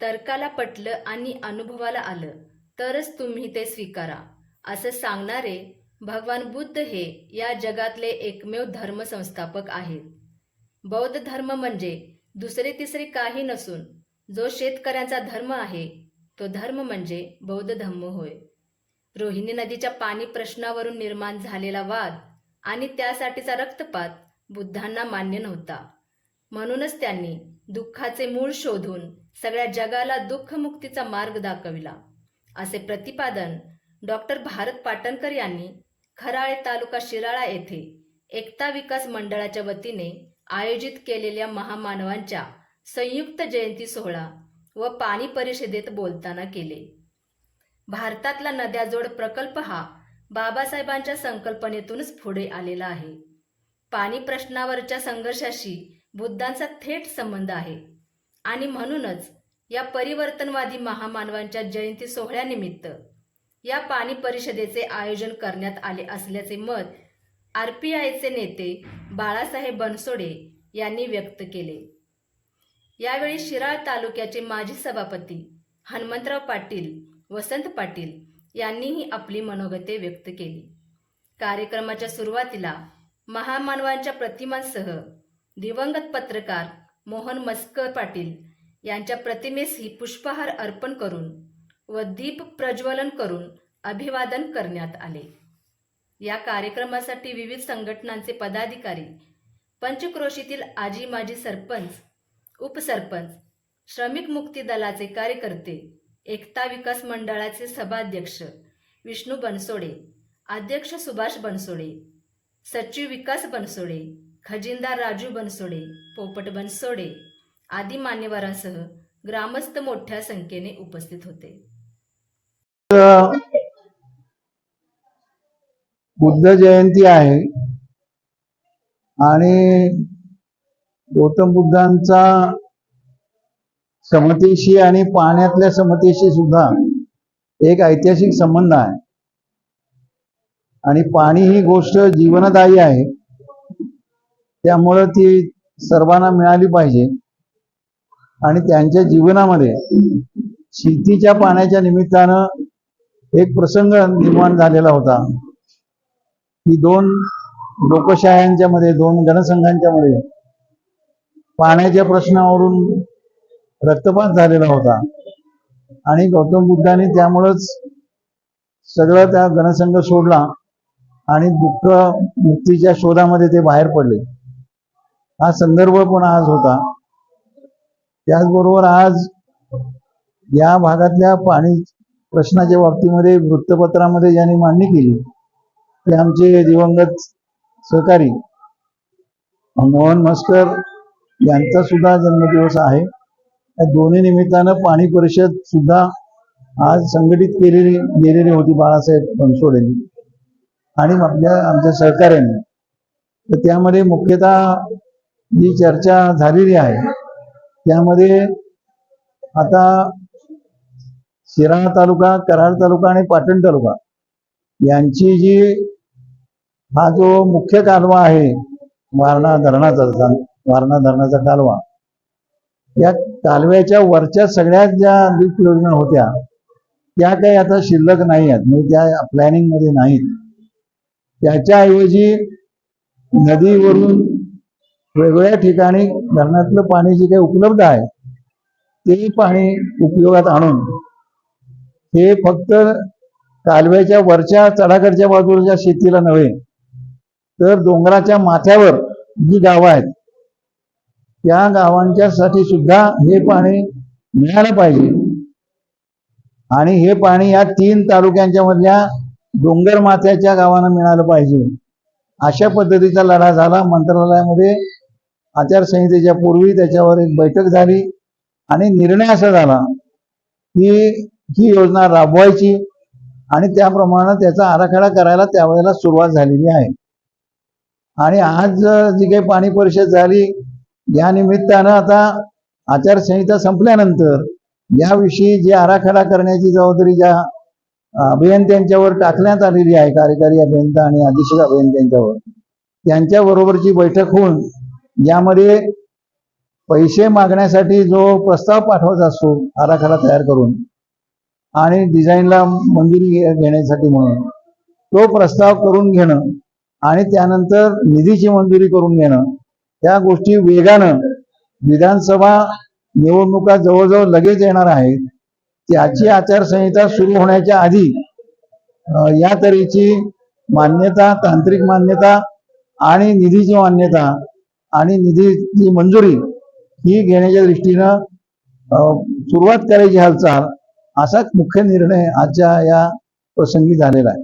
तर्काला पटलं आणि अनुभवाला आलं. तरच तुम्ही ते स्वीकारा. असं सांगणारे भगवान बुद्ध हे या जगातले एकमेव धर्म संस्थापक आहेत. बौद्ध धर्म म्हणजे दुसरे तिसरे काही नसून जो शेतकऱ्यांचा धर्म आहे तो धर्म म्हणजे बौद्ध धम्म होय. रोहिणी नदीच्या पाणी प्रश्नावरून निर्माण झालेला वाद आणि त्यासाठीचा रक्तपात बुद्धांना मान्य नव्हता. म्हणूनच त्यांनी दुःखाचे मूळ शोधून सगळ्या जगाला दुःखमुक्तीचा मार्ग दाखविला. असे प्रतिपादन डॉक्टर भारत पाटणकर यांनी खराळे तालुका शिराळा येथे एकता विकास मंडळाच्या वतीने आयोजित केलेल्या महामानवांच्या संयुक्त जयंती सोहळा व पाणी परिषदेत बोलताना केले. भारतातला नद्याजोड प्रकल्प हा बाबासाहेबांच्या संकल्पनेतूनच पुढे आलेला आहे. पाणी प्रश्नावरच्या संघर्षाशी बुद्धांचा थेट संबंध आहे. आणि म्हणूनच या परिवर्तनवादी महामानवांच्या जयंती सोहळ्यानिमित्त या पाणी परिषदेचे आयोजन करण्यात आले असल्याचे मत आर पी आयचे नेते बाळासाहेब बनसोडे यांनी व्यक्त केले. यावेळी शिराळ तालुक्याचे माजी सभापती हनुमंतराव पाटील वसंत पाटील यांनीही आपली मनोगते व्यक्त केली. कार्यक्रमाच्या सुरुवातीला महामानवांच्या प्रतिमांसह दिवंगत पत्रकार मोहन मस्कर पाटील यांच्या प्रतिमेस ही पुष्पहार अर्पण करून व दीप प्रज्वलन करून अभिवादन करण्यात आले. या कार्यक्रमासाठी विविध संघटनांचे पदाधिकारी पंचक्रोशीतील आजी माजी सरपंच उपसरपंच श्रमिक मुक्ती दलाचे कार्यकर्ते एकता विकास मंडळाचे सभाध्यक्ष विष्णू बनसोडे अध्यक्ष सुभाष बनसोडे सचिव विकास बनसोडे खजिनदार राजू बनसोडे पोपट बनसोडे आदी मान्यवरांसह ग्रामस्थ मोठ्या संख्येने उपस्थित होते. बुद्ध जयंती आहे आणि गौतम बुद्धांचा समतेशी आणि पाण्यातल्या समतेशी सुद्धा एक ऐतिहासिक संबंध आहे. आणि पाणी ही गोष्ट जीवनदायी आहे. त्यामुळं ती सर्वांना मिळाली पाहिजे. आणि त्यांच्या जीवनामध्ये शेतीच्या पाण्याच्या निमित्तानं एक प्रसंग निर्माण झालेला होता. की दोन लोकशाह्यांच्या मध्ये दोन जनसंघांच्या मध्ये पाण्याच्या प्रश्नावरून रक्तपात झालेला होता. आणि गौतम बुद्धांनी त्यामुळंच सगळं त्या जनसंघ सोडला आणि दुःख मुक्तीच्या शोधामध्ये ते बाहेर पडले. हा संदर्भ पण आज होता. त्याचबरोबर आज या भागातल्या पाणी प्रश्नाच्या बाबतीमध्ये वृत्तपत्रामध्ये ज्यांनी मांडणी केली ते आमचे दिवंगत सहकारी मोहन मस्कर यांचा सुद्धा जन्मदिवस आहे. या दोन्ही निमित्तानं पाणी परिषद सुद्धा आज संघटित केलेली गेलेली होती बाळासाहेब बनसोडेंनी आणि आपल्या आमच्या सहकार्याने. तर त्यामध्ये मुख्यतः जी चर्चा झालेली आहे त्यामध्ये आता शिराळा तालुका कराड तालुका आणि पाटण तालुका यांची जी हा जो मुख्य कालवा आहे वारणा धरणाचा वारणा धरणाचा कालवा या कालव्याच्या वरच्या सगळ्यात ज्या लिफ्ट योजना होत्या त्या काही आता शिल्लक नाही आहेत म्हणजे त्या प्लॅनिंगमध्ये नाहीत. त्याच्याऐवजी नदीवरून वेगवेगळ्या ठिकाणी धरणातलं पाणी जे काही उपलब्ध आहे ते पाणी उपयोगात आणून हे फक्त कालव्याच्या वरच्या चढाकडच्या बाजूच्या शेतीला नव्हे तर डोंगराच्या माथ्यावर जी गावं आहेत त्या गावांच्यासाठी सुद्धा हे पाणी मिळालं पाहिजे. आणि हे पाणी या तीन तालुक्यांच्या मधल्या डोंगर माथ्याच्या गावांना मिळालं पाहिजे. अशा पद्धतीचा लढा झाला. मंत्रालयामध्ये आचारसंहितेच्या पूर्वी त्याच्यावर एक बैठक झाली आणि निर्णय असा झाला की ही योजना राबवायची आणि त्याप्रमाणे त्याचा आराखडा करायला त्यावेळेला सुरुवात झालेली आहे. आणि आज जी काही पाणी परिषद झाली या निमित्तानं आता आचारसंहिता संपल्यानंतर याविषयी जे आराखडा करण्याची जबाबदारी ज्या अभियंत्यांच्यावर टाकण्यात आलेली आहे कार्यकारी अभियंता आणि अधीक्षक अभियंत्यांच्यावर त्यांच्याबरोबरची बैठक होऊन यामध्ये पैसे मागण्यासाठी जो प्रस्ताव पाठवायचा असतो आराखडा तयार करून आणि डिझाईनला मंजुरी घेण्यासाठी म्हणून तो प्रस्ताव करून घेणं आणि त्यानंतर निधीची मंजुरी करून घेणं त्या गोष्टी वेगानं विधानसभा निवडणुका जवळजवळ लगेच येणार आहेत. त्याची आचारसंहिता सुरू होण्याच्या आधी या तऱ्हेची मान्यता तांत्रिक मान्यता आणि निधीची मान्यता आणि निधीची मंजुरी ही घेण्याच्या दृष्टीनं सुरुवात करायची हालचाल असाच मुख्य निर्णय आजच्या या प्रसंगी झालेला आहे.